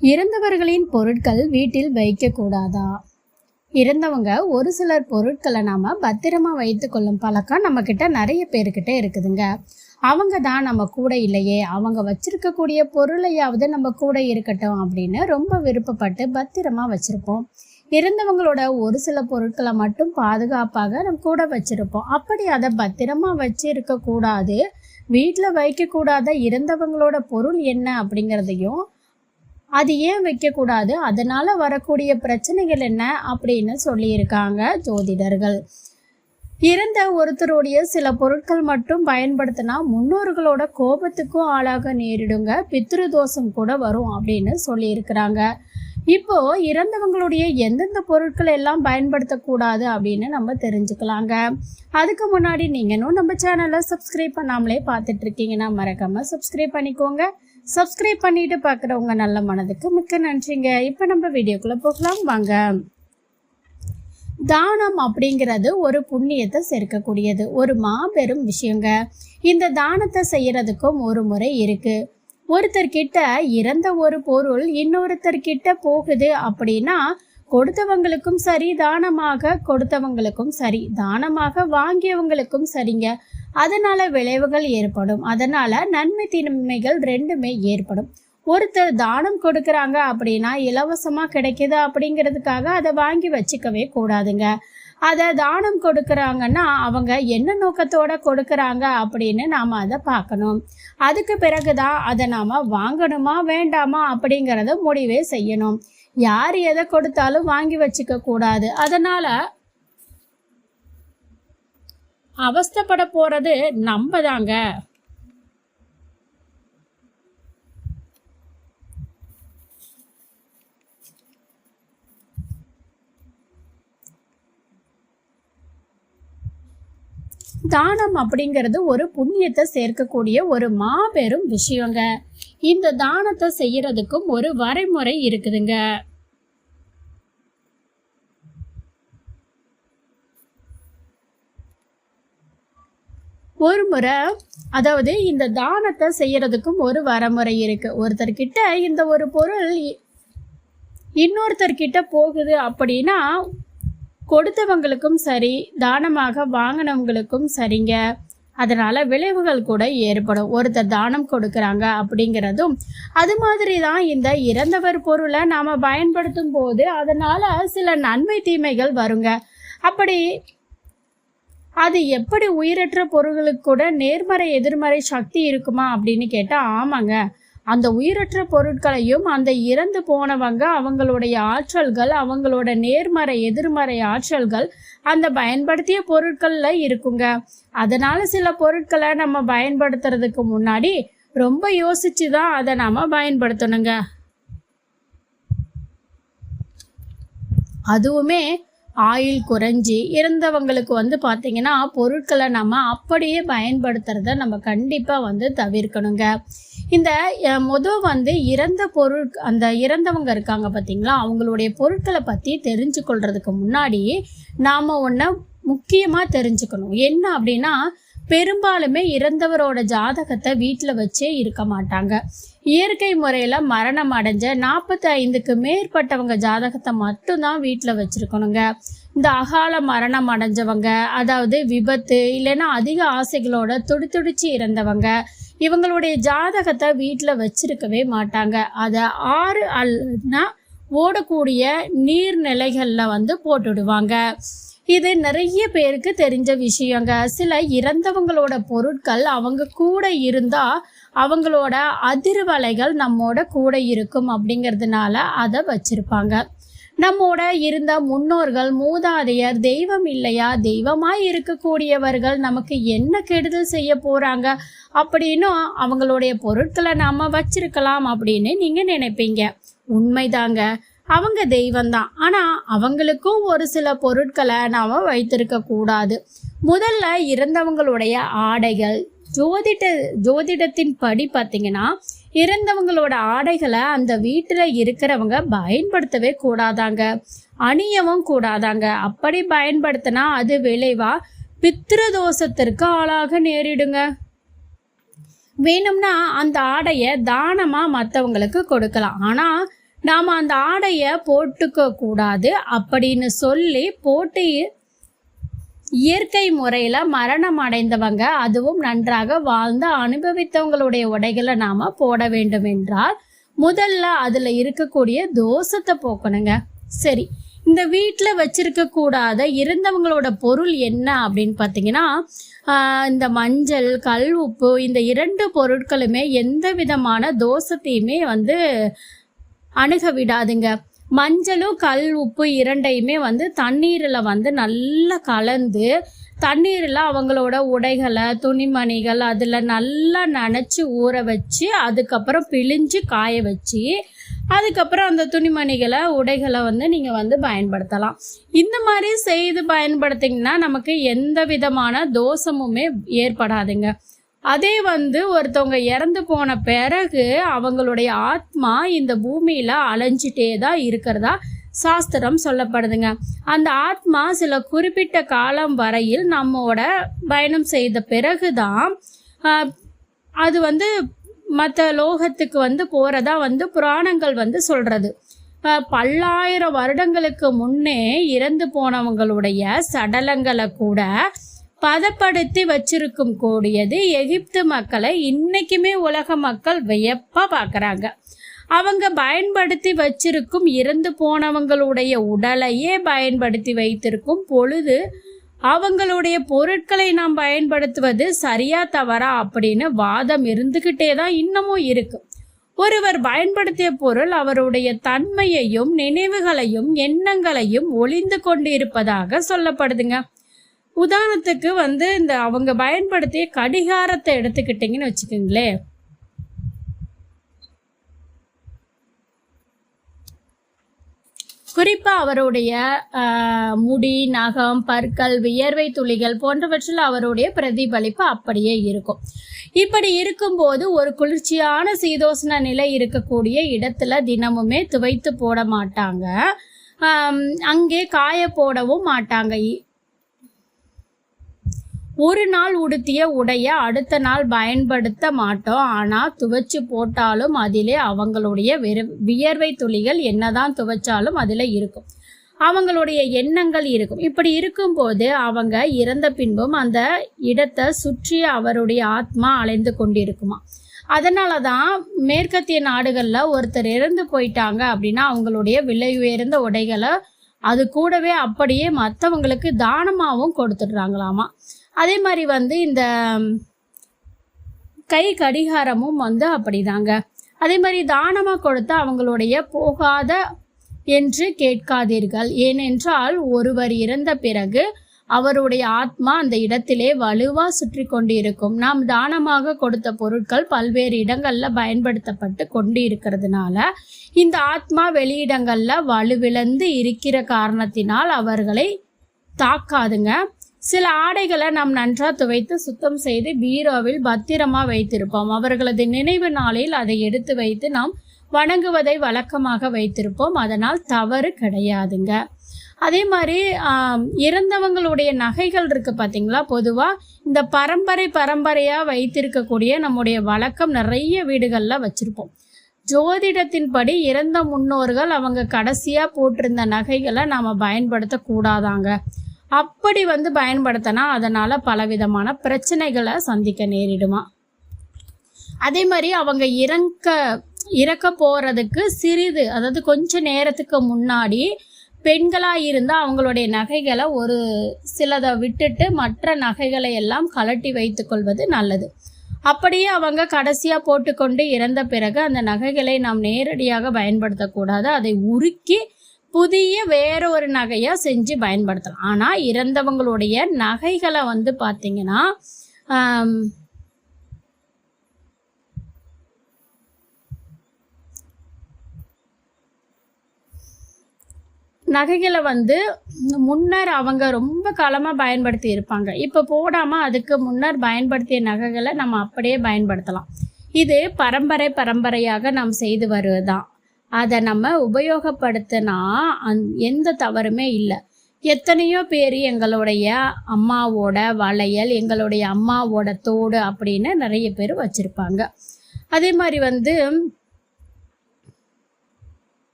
இறந்தவர்களின் பொருட்கள் வீட்டில் வைக்கக்கூடாதா? இறந்தவங்க ஒரு சிலர் பொருட்களை நாம பத்திரமா வைத்து கொள்ளும் பழக்கம் நம்ம கிட்ட நிறைய பேர்கிட்ட இருக்குதுங்க. அவங்க தான் நம்ம கூட இல்லையே அவங்க வச்சிருக்கக்கூடிய பொருளையாவது நம்ம கூட இருக்கட்டும் அப்படின்னு ரொம்ப விருப்பப்பட்டு பத்திரமா வச்சிருப்போம். இறந்தவங்களோட ஒரு சில பொருட்களை மட்டும் பாதுகாப்பாக நம்ம கூட வச்சிருப்போம். அப்படி அதை பத்திரமா வச்சு இருக்கக்கூடாது வீட்டில் வைக்கக்கூடாத இறந்தவங்களோட பொருள் என்ன அப்படிங்கிறதையும் அது ஏன் வைக்கக்கூடாது? அதனால வரக்கூடிய பிரச்சனைகள் என்ன அப்படின்னு சொல்லியிருக்காங்க ஜோதிடர்கள். இறந்த ஒருத்தருடைய சில பொருட்கள் மட்டும் பயன்படுத்தினா முன்னோர்களோட கோபத்துக்கும் ஆளாக நேரிடுங்க. பித்ரு தோஷம் கூட வரும் அப்படின்னு சொல்லியிருக்கிறாங்க. இப்போ இறந்தவங்களுடைய எந்தெந்த பொருட்களை எல்லாம் பயன்படுத்தக்கூடாது அப்படின்னு நம்ம தெரிஞ்சுக்கலாங்க. அதுக்கு முன்னாடி நீங்களும் நம்ம சேனலை சப்ஸ்கிரைப் பண்ணாமலே பார்த்துட்டு இருக்கீங்கன்னா மறக்காம சப்ஸ்கிரைப் பண்ணிக்கோங்க. சப்ஸ்கிரைப் பண்ணிட்டு பார்க்குறவங்க நல்ல மனதுக்கு மிக்க நன்றிங்க. இப்போ நம்ம வீடியோக்குள்ள போகலாம். வாங்க. தானம் அப்படிங்கிறது ஒரு புண்ணியத்தை சேர்க்கக்கூடியது. ஒரு மாபெரும் விஷயங்க. இந்த தானத்தை செய்யறதுக்கும் ஒரு முறை இருக்குது ஒருத்தர்கிட்ட இறந்த ஒரு பொருள் இன்னொருத்தர்கிட்ட போகுது அப்படின்னா கொடுத்தவங்களுக்கும் சரி தானமாக கொடுத்தவங்களுக்கும் சரி தானமாக வாங்கியவங்களுக்கும் சரிங்க. அதனால விளைவுகள் ஏற்படும். அதனால நன்மை தீமைகள் ரெண்டுமே ஏற்படும். ஒருத்தர் தானம் கொடுக்குறாங்க அப்படின்னா இலவசமாக கிடைக்குது அப்படிங்கிறதுக்காக அதை வாங்கி வச்சுக்கவே கூடாதுங்க. அதை தானம் கொடுக்கறாங்கன்னா அவங்க என்ன நோக்கத்தோட கொடுக்கறாங்க அப்படின்னு நாம அதை பார்க்கணும். அதுக்கு பிறகுதான் அதை நாம வாங்கணுமா வேண்டாமா அப்படிங்கிறத முடிவே செய்யணும். யார் எதை கொடுத்தாலும் வாங்கி வச்சுக்க கூடாது. அதனால அவஸ்தப்பட போறது நம்ம தாங்க தானம் அப்படிங்கிறது ஒரு புண்ணியத்தை சேர்க்கக்கூடிய ஒரு மாபெரும் விஷயங்க. இந்த தானத்தை செய்யறதுக்கும் ஒரு வரைமுறை இருக்குதுங்க. ஒரு முறை அதாவது இந்த தானத்தை செய்யறதுக்கும் ஒரு வரமுறை இருக்கு. ஒருத்தர்கிட்ட இந்த ஒரு பொருள் இ- இன்னொருத்தர்கிட்ட போகுது அப்படின்னா கொடுத்தவங்களுக்கும் சரி தானமாக வாங்கினவங்களுக்கும் சரிங்க. அதனால விளைவுகள் கூட ஏற்படும். ஒருத்தர் தானம் கொடுக்கறாங்க அப்படிங்கிறதும் அது மாதிரி தான் இந்த இறந்தவர் பொருளை நாம பயன்படுத்தும் போது அதனால சில நன்மை தீமைகள் வருங்க. அப்படி அது எப்படி உயிரற்ற பொருள்களுக்கு கூட நேர்மறை எதிர்மறை சக்தி இருக்குமா அப்படின்னு கேட்டால் ஆமாங்க. அந்த உயிரற்ற பொருட்களையும் அந்த இறந்து போனவங்க அவங்களுடைய ஆற்றல்கள் அவங்களோட நேர்மறை எதிர்மறை ஆற்றல்கள் அந்த பயன்படுத்திய பொருட்களில் இருக்குங்க. அதனால சில பொருட்களை நம்ம பயன்படுத்துறதுக்கு முன்னாடி ரொம்ப யோசிச்சு தான் அதை நாம் பயன்படுத்தணுங்க. அதுவுமே ஆயில் குறைஞ்சி இறந்தவங்களுக்கு வந்து பார்த்தீங்கன்னா பொருட்களை நம்ம அப்படியே பயன்படுத்துறத நம்ம கண்டிப்பாக வந்து தவிர்க்கணுங்க. இந்த மொதல் வந்து இறந்த பொருள் அந்த இறந்தவங்க இருக்காங்க பார்த்தீங்களா அவங்களுடைய பொருட்களை பற்றி தெரிஞ்சு கொள்றதுக்கு முன்னாடி நாம் ஒன்று முக்கியமாக தெரிஞ்சுக்கணும். என்ன அப்படின்னா பெரும்பாலுமே இறந்தவரோட ஜாதகத்தை வீட்டில் வச்சே இருக்க மாட்டாங்க. இயற்கை முறையில் மரணம் அடைஞ்ச நாற்பத்தி ஐந்துக்கு மேற்பட்டவங்க ஜாதகத்தை மட்டும்தான் வீட்டில் வச்சுருக்கணுங்க. இந்த அகால மரணம் அடைஞ்சவங்க அதாவது விபத்து இல்லைன்னா அதிக ஆசைகளோட துடித்துடிச்சு இறந்தவங்க இவங்களுடைய ஜாதகத்தை வீட்டில் வச்சிருக்கவே மாட்டாங்க. அதை ஆறு அல்லனா ஓடக்கூடிய நீர்நிலைகளில் வந்து போட்டுடுவாங்க. இது நிறைய பேருக்கு தெரிஞ்ச விஷயங்க. சில இறந்தவங்களோட பொருட்கள் அவங்க கூட இருந்தா அவங்களோட அதிர்வலைகள் நம்மோட கூட இருக்கும் அப்படிங்கிறதுனால அதை வச்சிருப்பாங்க. நம்மோட இருந்த முன்னோர்கள் மூதாதையர் தெய்வம் இல்லையா? தெய்வமாய் இருக்கக்கூடியவர்கள் நமக்கு என்ன கெடுதல் செய்ய போறாங்க? அப்படின்னும் அவங்களுடைய பொருட்களை நாம வச்சிருக்கலாம் அப்படின்னு நீங்க நினைப்பீங்க. உண்மைதாங்க. அவங்க தெய்வம்தான். ஆனால் அவங்களுக்கும் ஒரு சில பொருட்களை நாம் வைத்திருக்க கூடாது. முதல்ல இறந்தவங்களுடைய ஆடைகள். ஜோதிட ஜோதிடத்தின் படி பார்த்தீங்கன்னா இறந்தவங்களோட ஆடைகளை அந்த வீட்டில் இருக்கிறவங்க பயன்படுத்தவே கூடாதாங்க. அணியவும் கூடாதாங்க. அப்படி பயன்படுத்தினா அது விளைவா பித்ரு தோஷத்திற்கு ஆளாக நேரிடுங்க. வேணும்னா அந்த ஆடையை தானமாக மற்றவங்களுக்கு கொடுக்கலாம். ஆனால் நாம் அந்த ஆடையை போட்டுக்க கூடாது அப்படின்னு சொல்லி போட்டு இயற்கை முறையில் மரணம் அடைந்தவங்க அதுவும் நன்றாக வாழ்ந்து அனுபவித்தவங்களுடைய உடைகளை நாம் போட வேண்டும் என்றால் முதல்ல அதில் இருக்கக்கூடிய தோஷத்தை போக்கணுங்க. சரி இந்த வீட்டில் வச்சிருக்க கூடாத இருந்தவங்களோட பொருள் என்ன அப்படின்னு பார்த்தீங்கன்னா இந்த மஞ்சள் கல் உப்பு இந்த இரண்டு பொருட்களுமே எந்த விதமான தோஷத்தையுமே வந்து அணுக விடாதுங்க மஞ்சளும் கல் உப்பு இரண்டையுமே வந்து தண்ணீரில் வந்து நல்லா கலந்து தண்ணீரில் அவங்களோட உடைகளை துணிமணிகள் அதில் நல்லா நனைச்சி ஊற வச்சு அதுக்கப்புறம் பிழிஞ்சு காய வச்சு அதுக்கப்புறம் அந்த துணிமணிகளை உடைகளை வந்து நீங்கள் வந்து பயன்படுத்தலாம். இந்த மாதிரி செய்து பயன்படுத்திங்கன்னா நமக்கு எந்த விதமான தோஷமுமே ஏற்படாதுங்க. அதே வந்து ஒருத்தவங்க இறந்து போன பிறகு அவங்களுடைய ஆத்மா இந்த பூமியில் அலைஞ்சிட்டே தான் இருக்கிறதா சாஸ்திரம் சொல்லப்படுதுங்க. அந்த ஆத்மா சில குறிப்பிட்ட காலம் வரையில் நம்மோட பயணம் செய்த பிறகு தான் அது வந்து மற்ற லோகத்துக்கு வந்து போகிறதா வந்து புராணங்கள் வந்து சொல்கிறது பல்லாயிரம் வருடங்களுக்கு முன்னே இறந்து போனவங்களுடைய சடலங்களை கூட பதப்படுத்தி வச்சிருக்கும் கூடியது எகிப்து மக்களை இன்னைக்குமே உலக மக்கள் வியப்பா பார்க்குறாங்க. அவங்க பயன்படுத்தி வச்சிருக்கும் இறந்து போனவங்களுடைய உடலையே பயன்படுத்தி வைத்திருக்கும் பொழுது அவங்களுடைய பொருட்களை நாம் பயன்படுத்துவது சரியா தவறா அப்படின்னு வாதம் இருந்துகிட்டே தான் இன்னமும் இருக்கு. ஒருவர் பயன்படுத்திய பொருள் அவருடைய தன்மையையும் நினைவுகளையும் எண்ணங்களையும் ஒளிந்து கொண்டு இருப்பதாக சொல்லப்படுதுங்க. உதாரணத்துக்கு வந்து இந்த அவங்க பயன்படுத்திய கடிகாரத்தை எடுத்துக்கிட்டிங்கன்னு வச்சுக்கோங்களேன். குறிப்பாக அவருடைய முடி நகம் பற்கள் வியர்வை துளிகள் போன்றவற்றில் அவருடைய பிரதிபலிப்பு அப்படியே இருக்கும். இப்படி இருக்கும்போது ஒரு குளிர்ச்சியான சீதோஷ்ண நிலை இருக்கக்கூடிய இடத்துல தினமுமே துவைத்து போட மாட்டாங்க. அங்கே காய போடவும் மாட்டாங்க. இ- ஒரு நாள் உடுத்திய உடைய அடுத்த நாள் பயன்படுத்த மாட்டோம். ஆனால் துவைச்சு போட்டாலும் அதிலே அவங்களுடைய வெறு- வியர்வை துளிகள் என்னதான் துவைச்சாலும் அதில் இருக்கும். அவங்களுடைய எண்ணங்கள் இருக்கும். இப்படி இருக்கும்போது அவங்க இறந்த பின்பும் அந்த இடத்தை சுற்றி அவருடைய ஆத்மா அலைந்து கொண்டிருக்குமா. அதனால தான் மேற்கத்திய நாடுகளில் ஒருத்தர் இறந்து போயிட்டாங்க அப்படின்னா அவங்களுடைய விலை உயர்ந்த உடைகளை அது கூடவே அப்படியே மற்றவங்களுக்கு தானமாகவும் கொடுத்துடுறாங்களாமா. அதே மாதிரி வந்து இந்த கை கடிகாரமும் வந்து அப்படிதாங்க. அதே மாதிரி தானமாக கொடுத்தா அவங்களுடைய போகாத என்று கேட்காதீர்கள். ஏனென்றால் ஒருவர் இறந்த பிறகு அவருடைய ஆத்மா அந்த இடத்திலே வலுவா சுற்றி கொண்டிருக்கும். நாம் தானமாக கொடுத்த பொருட்கள் பல்வேறு இடங்கள்ல பயன்படுத்தப்பட்டு கொண்டு இருக்கிறதுனால இந்த ஆத்மா வெளியிடங்கள்ல வலுவிழந்து இருக்கிற காரணத்தினால் அவர்களை தாக்காதுங்க. சில ஆடைகளை நாம் நன்றாக துவைத்து சுத்தம் செய்து பீரோவில் பத்திரமா வைத்திருப்போம். அவர்களது நினைவு நாளில் அதை எடுத்து வைத்து நாம் வணங்குவதை வழக்கமாக வைத்திருப்போம். அதனால் தவறு கிடையாதுங்க. அதே மாதிரி இறந்தவங்களுடைய நகைகள் இருக்குது பார்த்தீங்களா பொதுவாக இந்த பரம்பரை பரம்பரையாக வைத்திருக்கக்கூடிய நம்முடைய வழக்கம் நிறைய வீடுகளில் வச்சுருப்போம். ஜோதிடத்தின்படி இறந்த முன்னோர்கள் அவங்க கடைசியாக போட்டிருந்த நகைகளை நாம் பயன்படுத்தக்கூடாதாங்க. அப்படி வந்து பயன்படுத்தினா அதனால் பலவிதமான பிரச்சனைகளை சந்திக்க நேரிடுமா? அதே மாதிரி அவங்க இறக்க இறக்க போகிறதுக்கு சிறிது அதாவது கொஞ்ச நேரத்துக்கு முன்னாடி பெண்களாக இருந்தால் அவங்களுடைய நகைகளை ஒரு சிலதை விட்டுட்டு மற்ற நகைகளை எல்லாம் கலட்டி வைத்துக்கொள்வது நல்லது. அப்படியே அவங்க கடைசியாக போட்டுக்கொண்டு இறந்த பிறகு அந்த நகைகளை நாம் நேரடியாக பயன்படுத்தக்கூடாது. அதை உருக்கி புதிய வேற ஒரு நகையாக செஞ்சு பயன்படுத்தலாம். ஆனால் இறந்தவங்களுடைய நகைகளை வந்து பார்த்தீங்கன்னா நகைகளை வந்து முன்னர் அவங்க ரொம்ப காலமாக பயன்படுத்தி இருப்பாங்க. இப்போ போடாமல் அதுக்கு முன்னர் பயன்படுத்திய நகைகளை நம்ம அப்படியே பயன்படுத்தலாம். இது பரம்பரை பரம்பரையாக நாம் செய்து வருவதுதான். அதை நம்ம உபயோகப்படுத்தினா அந் எந்த தவறுமே இல்லை. எத்தனையோ பேர் எங்களுடைய அம்மாவோட வளையல் எங்களுடைய அம்மாவோட தோடு அப்படின்னு நிறைய பேர் வச்சுருப்பாங்க. அதே மாதிரி வந்து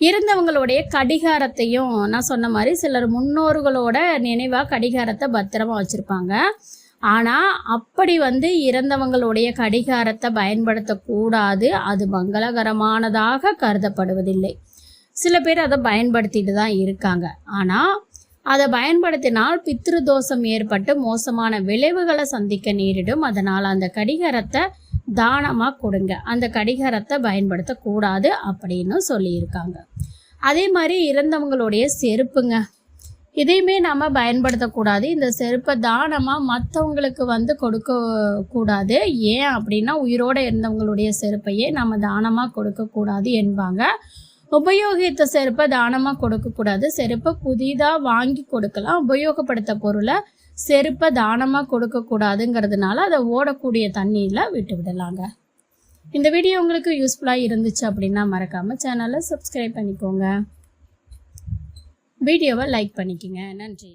இருந்தவங்களுடைய கடிகாரத்தையும் நான் சொன்ன மாதிரி சிலர் முன்னோர்களோட நினைவாக கடிகாரத்தை பத்திரமா வச்சுருப்பாங்க. ஆனால் அப்படி வந்து இறந்தவங்களுடைய கடிகாரத்தை பயன்படுத்தக்கூடாது. அது மங்களகரமானதாக கருதப்படுவதில்லை. சில பேர் அதை பயன்படுத்திட்டு தான் இருக்காங்க. ஆனால் அதை பயன்படுத்தினால் பித்ரு தோஷம் ஏற்பட்டு மோசமான விளைவுகளை சந்திக்க நேரிடும். அதனால் அந்த கடிகாரத்தை தானமாக கொடுங்க. அந்த கடிகாரத்தை பயன்படுத்தக்கூடாது அப்படின்னு சொல்லியிருக்காங்க. அதே மாதிரி இறந்தவங்களுடைய செருப்புங்க. இதையுமே நம்ம பயன்படுத்தக்கூடாது. இந்த செருப்பை தானமாக மற்றவங்களுக்கு வந்து கொடுக்க கூடாது. ஏன் அப்படின்னா உயிரோடு இருந்தவங்களுடைய செருப்பையே நம்ம தானமாக கொடுக்கக்கூடாது என்பாங்க. உபயோகித்த செருப்பை தானமாக கொடுக்கக்கூடாது. செருப்பை புதிதாக வாங்கி கொடுக்கலாம். உபயோகப்படுத்த பொருளை செருப்பை தானமாக கொடுக்கக்கூடாதுங்கிறதுனால அதை ஓடக்கூடிய தண்ணியில் விட்டு விடலாங்க. இந்த வீடியோ உங்களுக்கு யூஸ்ஃபுல்லாக இருந்துச்சு அப்படின்னா மறக்காமல் சேனலை சப்ஸ்கிரைப் பண்ணிக்கோங்க. வீடியோவை லைக் பண்ணிக்கோங்க. நன்றி.